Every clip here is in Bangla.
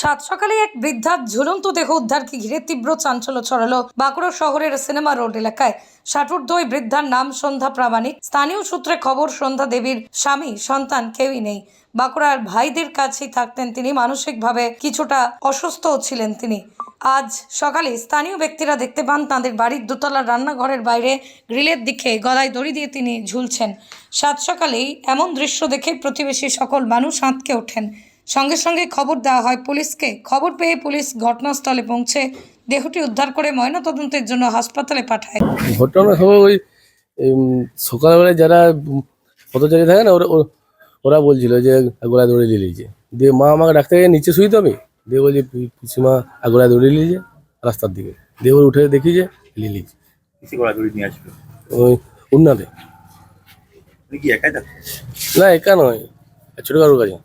সাত সকালে এক বৃদ্ধার ঝুলন্ত দেহ উদ্ধারকে ঘিরে তীব্র চাঞ্চল্য ছড়ালো বাঁকুড়া শহরের সিনেমা রোড এলাকায়। ষাটুর্ধ ওই বৃদ্ধার নাম সন্ধ্যা প্রামাণিক। স্থানীয় সূত্রে খবর, সন্ধ্যা দেবীর স্বামী, সন্তান কেউই নেই। বাঁকুড়ার ভাইদের কাছেই থাকতেন তিনি। মানসিকভাবে কিছুটা অসুস্থও ছিলেন তিনি। আজ সকালে স্থানীয় ব্যক্তিরা দেখতে পান, তাঁদের বাড়ির দোতলার রান্নাঘরের বাইরে গ্রিলের দিকে গলায় দড়ি দিয়ে তিনি ঝুলছেন। সাত সকালেই এমন দৃশ্য দেখে প্রতিবেশী সকল মানুষ আঁতকে ওঠেন। সঙ্গে সঙ্গে খবর দেওয়া হয় পুলিশকে। খবর পেয়ে পুলিশ ঘটনাস্থলে পৌঁছে দেহটি উদ্ধার করে ময়নাতদন্তের জন্য হাসপাতালে পাঠায়। ঘটনা খবর ওই উম, সকালবেলায় যারা পথচারী থাকে না ওরা ও- ওরা বলছিল যে গোড়ায় দৌড়ে নিয়ে দিয়ে মা আমাকে ডাকতে গিয়ে নিচে শুই তো আমি। দিয়ে বলছি পি- পিসিমা গোড়ায় দৌড়ে নিয়েছে রাস্তার দিকে। দিয়ে ওর উঠে দেখি যে কিসে গড়াগড়ি নিয়ে আসলো। ওই উন্নাতে। কি একাই না একা নয় ছোটো কারোর কাছে।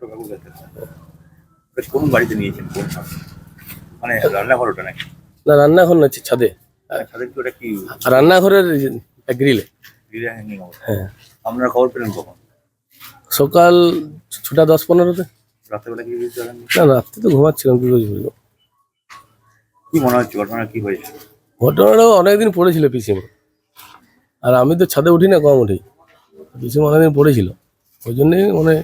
কাছে কোন বাড়িতে নিয়েছেন? কোন মানে রান্নাঘর ওটা নাকি? না রান্নাঘর না ছাদে। আর কি ওটা কি? আর রান্নাঘরের গ্রিলে। গ্রিলে হ্যাঙ্গিং হ্যাঁ। আপনারা খবর পেলেন কখন? সকাল ছটা দশ পনেরোতে। রাত্রেবেলা কি না রাত্রে তো ঘুমাচ্ছিলাম কি কি মনে হচ্ছে ঘটনা কি হয়েছে? ঘটনাটাও অনেকদিন পড়েছিল পিসিমা। আর আমি তো ছাদে উঠি না কম উঠি। পিসিমা অনেকদিন পড়েছিল। ওই জন্যই মানে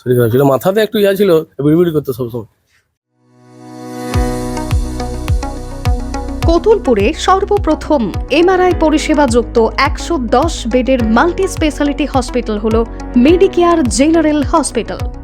শরীর খারাপ ছিল, মাথাতে একটু ইয়া ছিল, বিড়বিড়ি করতো সবসময়। কতুলপুরে সর্বপ্রথম এমআরআই পরিষেবা যুক্ত একশো দশ বেডের মাল্টি স্পেশালিটি হসপিটাল হল মেডিকেয়ার জেনারেল হসপিটাল।